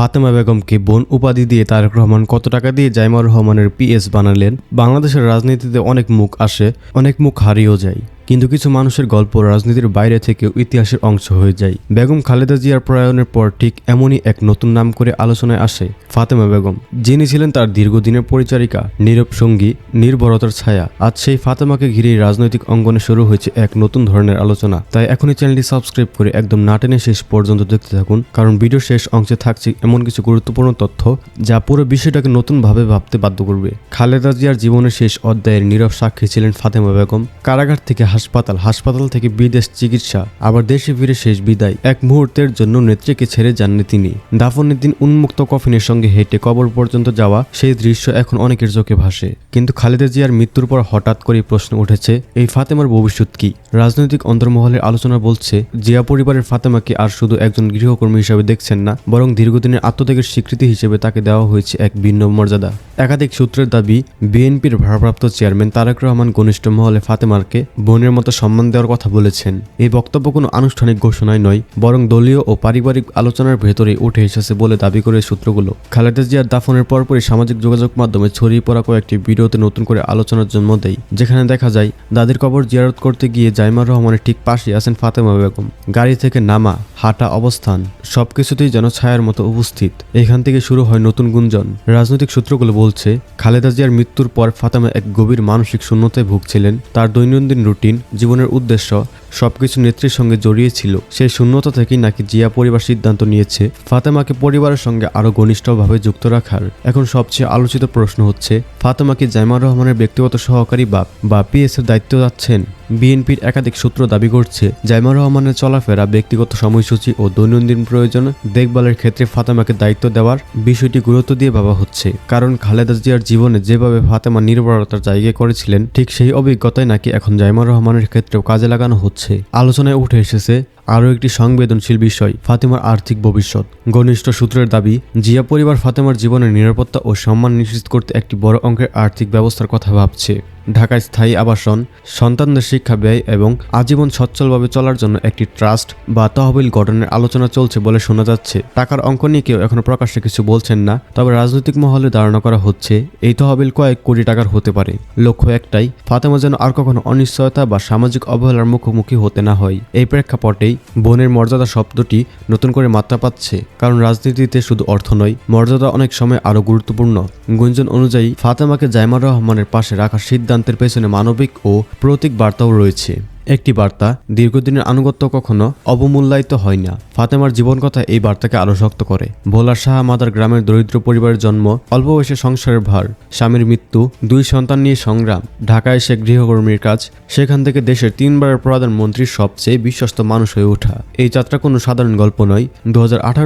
ফাতেমা বেগমকে বোন উপাধি দিয়ে তারেক রহমান কত টাকা দিয়ে জাইমা রহমানের পিএস বানালেন? বাংলাদেশের রাজনীতিতে অনেক মুখ আসে, অনেক মুখ হারিয়েও যায়। কিন্তু কিছু মানুষের গল্প রাজনীতির বাইরে থেকেও ইতিহাসের অংশ হয়ে যায়। বেগম খালেদা জিয়ার প্রয়াণের পর ঠিক এমনই এক নতুন নাম করে আলোচনায় আসে ফাতেমা বেগম। যিনি ছিলেন তার দীর্ঘদিনের পরিচারিকা, নীরব সঙ্গী, নির্ভরতার ছায়া। আজ সেই ফাতেমাকে ঘিরেই রাজনৈতিক অঙ্গনে শুরু হয়েছে এক নতুন ধরনের আলোচনা। তাই এখনই চ্যানেলটি সাবস্ক্রাইব করে একদম না টেনে শেষ পর্যন্ত দেখতে থাকুন, কারণ ভিডিওর শেষ অংশে থাকছে এমন কিছু গুরুত্বপূর্ণ তথ্য যা পুরো বিষয়টাকে নতুনভাবে ভাবতে বাধ্য করবে। খালেদা জিয়ার জীবনের শেষ অধ্যায়ের নীরব সাক্ষী ছিলেন ফাতেমা বেগম। কারাগার থেকে হাসপাতাল হাসপাতাল থেকে বিদেশ চিকিৎসা, আবার দেশে ফিরে শেষ বিদায়। এক মুহূর্তের জন্য নেত্রীকে ছেড়ে যাননি তিনি। দাফনের দিন উন্মুক্ত কফিনের সঙ্গে হেঁটে কবর পর্যন্ত যাওয়া সেই দৃশ্য এখন অনেকের চোখে ভাসে। কিন্তু খালেদা জিয়ার মৃত্যুর পর হঠাৎ করে প্রশ্ন উঠেছে, এই ফাতেমার ভবিষ্যৎ কি? রাজনৈতিক অন্তর্মহলের আলোচনা বলছে, জিয়া পরিবারের ফাতেমাকে আর শুধু একজন গৃহকর্মী হিসেবে দেখছেন না, বরং দীর্ঘদিনের আত্মত্যাগের স্বীকৃতি হিসেবে তাকে দেওয়া হয়েছে এক ভিন্ন মর্যাদা। একাধিক সূত্রের দাবি, বিএনপির ভারপ্রাপ্ত চেয়ারম্যান তারেক রহমান ঘনিষ্ঠ মহলে ফাতেমারকে বোনের মতো সম্মান দেওয়ার কথা বলেছেন। এই বক্তব্য কোনো আনুষ্ঠানিক ঘোষণায় নয়, বরং দলীয় ও পারিবারিক আলোচনার ভেতরে উঠে এসেছে বলে দাবি করে সূত্রগুলো। খালেদা জিয়ার দাফনের পরপরই সামাজিক যোগাযোগ মাধ্যমে ছড়িয়ে পড়া কয়েকটি ভিডিওতে নতুন করে আলোচনার জন্ম দেয়, যেখানে দেখা যায়, দাদির কবর জিয়ারত করতে গিয়ে জাইমার রহমানের ঠিক পাশে আছেন ফাতেমা বেগম। গাড়ি থেকে নামা, হাঁটা অবস্থান, সবকিছুতেই যেন ছায়ার মতো উপস্থিত। এখান থেকে শুরু হয় নতুন গুঞ্জন। রাজনৈতিক সূত্রগুলো বলছে, খালেদা জিয়ার মৃত্যুর পর ফাতেমা এক গভীর মানসিক শূন্যতায় ভুগছিলেন। তার দৈনন্দিন রুটিন জীবনের উদ্দেশ্য সবকিছু নেত্রীর সঙ্গে জড়িয়ে ছিল। সেই শূন্যতা থেকেই নাকি জিয়া পরিবার সিদ্ধান্ত নিয়েছে ফাতেমাকে পরিবারের সঙ্গে আরও ঘনিষ্ঠভাবে যুক্ত রাখার। এখন সবচেয়ে আলোচিত প্রশ্ন হচ্ছে, ফাতেমা কি জাইমার রহমানের ব্যক্তিগত সহকারী বাপ বা পিএস এর দায়িত্ব যাচ্ছেন বিএনপির একাধিক সূত্র দাবি করছে জাইমা রহমানের চলাফেরা, ব্যক্তিগত সময়সূচি ও দৈনন্দিন প্রয়োজন, দেখভালের ক্ষেত্রে ফাতেমাকে দায়িত্ব দেওয়ার বিষয়টি গুরুত্ব দিয়ে ভাবা হচ্ছে। কারণ খালেদা জিয়ার জীবনে যেভাবে ফাতেমা নির্ভরতার জায়গা করেছিলেন, ঠিক সেই অভিজ্ঞতায় নাকি এখন জাইমা রহমানের ক্ষেত্রেও কাজে লাগানো হচ্ছে। আলোচনায় উঠে এসেছে আরও একটি সংবেদনশীল বিষয়, ফাতেমার আর্থিক ভবিষ্যৎ। ঘনিষ্ঠ সূত্রের দাবি, জিয়া পরিবার ফাতেমার জীবনের নিরাপত্তা ও সম্মান নিশ্চিত করতে একটি বড় অঙ্কের আর্থিক ব্যবস্থার কথা ভাবছে। ঢাকায় স্থায়ী আবাসন, সন্তানদের শিক্ষা ব্যয় এবং আজীবন সচ্ছলভাবে চলার জন্য একটি ট্রাস্ট বা তহবিল গঠনের আলোচনা চলছে বলে শোনা যাচ্ছে। টাকার অঙ্ক নিয়ে কেউ এখনও প্রকাশ্যে কিছু বলছেন না, তবে রাজনৈতিক মহলে ধারণা করা হচ্ছে, এই তহবিল কয়েক কোটি টাকার হতে পারে। লক্ষ্য একটাই, ফাতেমা যেন আর কখনো অনিশ্চয়তা বা সামাজিক অবহেলার মুখোমুখি হতে না হয়। এই প্রেক্ষাপটেই বোনের মর্যাদা শব্দটি নতুন করে মাত্রা পাচ্ছে, কারণ রাজনীতিতে শুধু অর্থ নয়, মর্যাদা অনেক সময় আরও গুরুত্বপূর্ণ। গুঞ্জন অনুযায়ী, ফাতেমাকে জাইমার রহমানের পাশে রাখার সিদ্ধান্তের পেছনে মানবিক ও প্রতীক বার্তাও রয়েছে। একটি বার্তা দীর্ঘদিনের আনুগত্য কখনো অবমূল্যায়িত হয় না। ফাতেমার জীবন কথা এই বার্তাকে আরও শক্ত করে। ভোলার শাহ মাদার গ্রামের দরিদ্র পরিবারের জন্ম, অল্প বয়সে সংসারের ভার, স্বামীর মৃত্যু, দুই সন্তান নিয়ে সংগ্রাম, ঢাকায় এসে গৃহকর্মীর কাজ, সেখান থেকে দেশের তিনবারের প্রধানমন্ত্রীর সবচেয়ে বিশ্বস্ত মানুষ হয়ে ওঠা। এই যাত্রা কোনো সাধারণ গল্প নয়। দু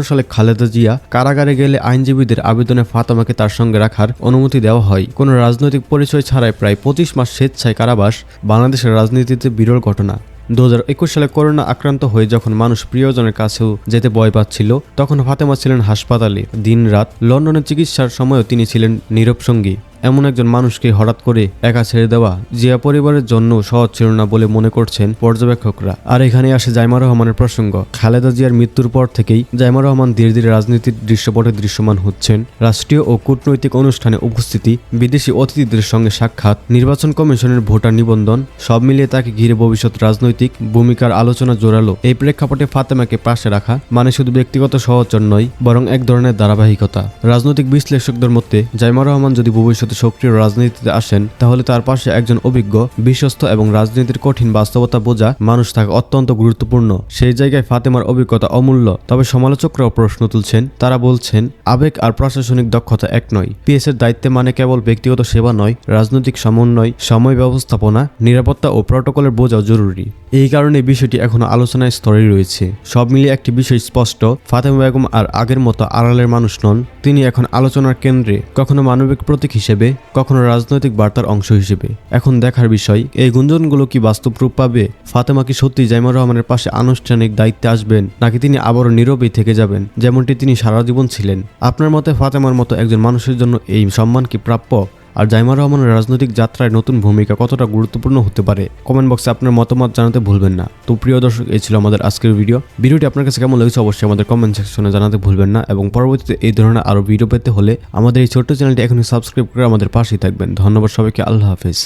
সালে খালেদা জিয়া কারাগারে গেলে আইনজীবীদের আবেদনে ফাতেমাকে তার সঙ্গে রাখার অনুমতি দেওয়া হয়। কোনো রাজনৈতিক পরিচয় ছাড়াই প্রায় পঁচিশ মাস স্বেচ্ছায় কারাবাস, বাংলাদেশের রাজনীতিতে বিরল ঘটনা। দু হাজার একুশ সালে করোনা আক্রান্ত হয়ে যখন মানুষ প্রিয়জনের কাছেও যেতে ভয় পাচ্ছিল, তখন ফাতেমা ছিলেন হাসপাতালে। দিন রাত লন্ডনে চিকিৎসার সময়ও তিনি ছিলেন নীরব সঙ্গী। এমন একজন মানুষকে হঠাৎ করে একা ছেড়ে দেওয়া জিয়া পরিবারের জন্য সহজ ছিল না বলে মনে করছেন পর্যবেক্ষকরা। আর এখানে আসে জাইমা রহমানের প্রসঙ্গ। খালেদা জিয়ার মৃত্যুর পর থেকেই জাইমা রহমান ধীরে ধীরে রাজনীতির দৃশ্যপটে দৃশ্যমান হচ্ছেন। রাষ্ট্রীয় ও কূটনৈতিক অনুষ্ঠানে উপস্থিতি, বিদেশি অতিথিদের সঙ্গে সাক্ষাৎ, নির্বাচন কমিশনের ভোটার নিবন্ধন, সব মিলিয়ে তাকে ঘিরে ভবিষ্যৎ রাজনৈতিক ভূমিকার আলোচনা জোরালো। এই প্রেক্ষাপটে ফাতেমাকে পাশে রাখা মানে শুধু ব্যক্তিগত সহচর নয়, বরং এক ধরনের ধারাবাহিকতা। রাজনৈতিক বিশ্লেষকদের মধ্যে জাইমা রহমান যদি ভবিষ্যতে সক্রিয় রাজনীতিতে আসেন, তাহলে তার পাশে একজন অভিজ্ঞ, বিশ্বস্ত এবং রাজনীতির কঠিন বাস্তবতা বোঝা মানুষ থাকা অত্যন্ত গুরুত্বপূর্ণ। সেই জায়গায় ফাতেমার অভিজ্ঞতা অমূল্য। তবে সমালোচকরাও প্রশ্ন তুলছেন, তারা বলছেন, আবেগ আর প্রশাসনিক দক্ষতা এক নয়। পিএস এর দায়িত্বে মানে কেবল ব্যক্তিগত সেবা নয়, রাজনৈতিক সমন্বয়, সময় ব্যবস্থাপনা, নিরাপত্তা ও প্রটোকলের বোঝাও জরুরি। এই কারণে বিষয়টি এখনও আলোচনায় স্তরে রয়েছে। সব মিলিয়ে একটি বিষয় স্পষ্ট, ফাতেমা বেগম আর আগের মতো আড়ালের মানুষ নন, তিনি এখন আলোচনার কেন্দ্রে, কখনো মানবিক প্রতীক হিসেবে কখনো রাজনৈতিক বার্তার অংশ হিসেবে। এখন দেখার বিষয়, এই গুঞ্জনগুলো কি বাস্তব রূপ পাবে? ফাতেমা কি সত্যি জাইমুর রহমানের পাশে আনুষ্ঠানিক দায়িত্বে আসবেন, নাকি তিনি আবারও নীরবেই থেকে যাবেন? যেমনটি তিনি সারা জীবন ছিলেন। আপনার মতে ফাতেমার মতো একজন মানুষের জন্য এই সম্মান কি প্রাপ্য? আর জাইমা রহমানের রাজনৈতিক যাত্রায় নতুন ভূমিকা কতটা গুরুত্বপূর্ণ হতে পারে কমেন্ট বক্সে আপনার মতামত জানাতে ভুলবেন না। তো প্রিয় দর্শক, এই ছিল আমাদের আজকের ভিডিও। ভিডিওটি আপনার কাছে কেমন লেগেছে অবশ্যই আমাদের কমেন্ট সেকশনে জানাতে ভুলবেন না এবং পরবর্তীতে এই ধরনের আরও ভিডিও পেতে হলে আমাদের এই ছোট্ট চ্যানেলটি এখনই সাবস্ক্রাইব করে আমাদের পাশেই থাকবেন। ধন্যবাদ সবাইকে, আল্লাহ হাফিজ।